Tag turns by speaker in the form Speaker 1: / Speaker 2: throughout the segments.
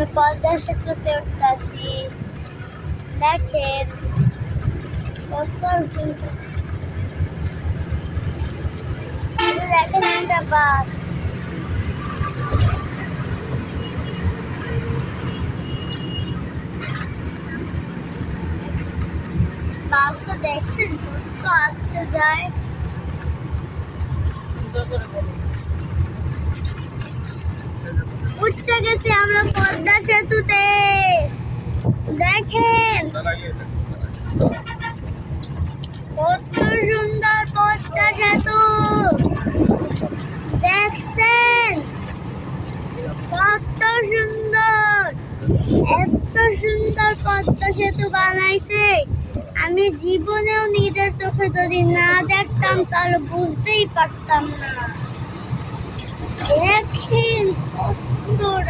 Speaker 1: আমরা পদ্মা সেতুতে উঠতেছি দেখেন, কত দেখেন একটা বাস। বাস তো দেখছেন কত আসতে যায়। উঠতে গেছি আমরা পদ্মা সেতুতে দেখেন কত সুন্দর পদ্মা সেতু দেখছেন? কত সুন্দর। এত সুন্দর পদ্মা সেতু বানাইছে। আমি জীবনেও নিজের চোখে যদি না দেখতাম, তাহলে বুঝতেই পারতাম না। দেখেন কত সুন্দর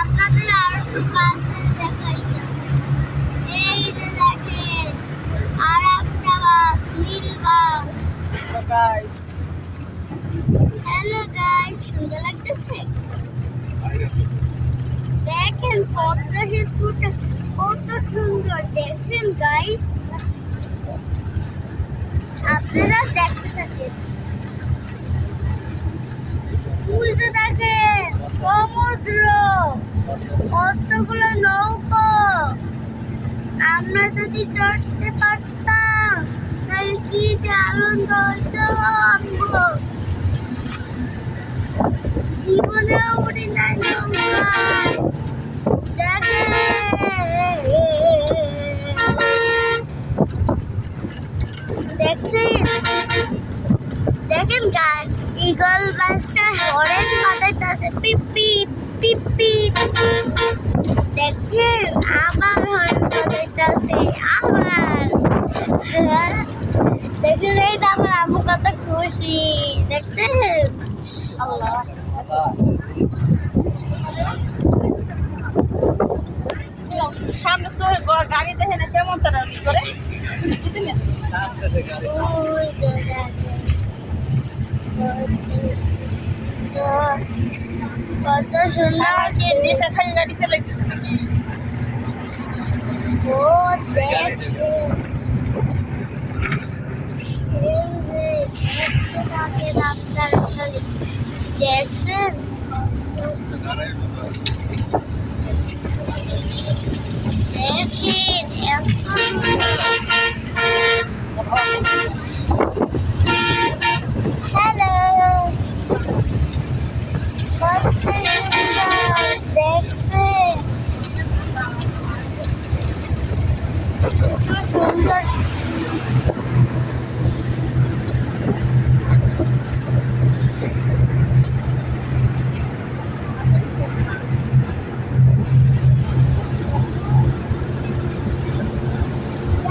Speaker 1: আপনাদের আর একটু কাছে দেখাই না। এই যে দেখেন আর একটা বাস নীল বাস হ্যালো গাইস সুন্দর লাগতেছে? দেখেন পদ্মা সেতুটা কত সুন্দর। দেখছেন গাইস আপনারা দেখতে থাকেন। উল্টে দেখেন, সমুদ্র, কতগুলো নৌকো। আমরা যদি চড়তে পারতাম, তাহলে কি যে আনন্দ জীবনেও উঠি নাই নৌকায় দেখেন গান ইগল বাসটা হরেন বাজাইতেছে। পিপি পিপি দেখছেন? আবার হরেন বাজাইতেছে, আবার। দেখেন, এই তো আমার আম্মু কত খুশি। দেখছেন? আল্লাহ।
Speaker 2: সামনে সরে গাড়ি দেখে না কেমন তারা করে? বুঝলেন
Speaker 1: কত সুন্দর
Speaker 2: কি খালি গাড়ি চালাইতেছে নাকি?
Speaker 1: ও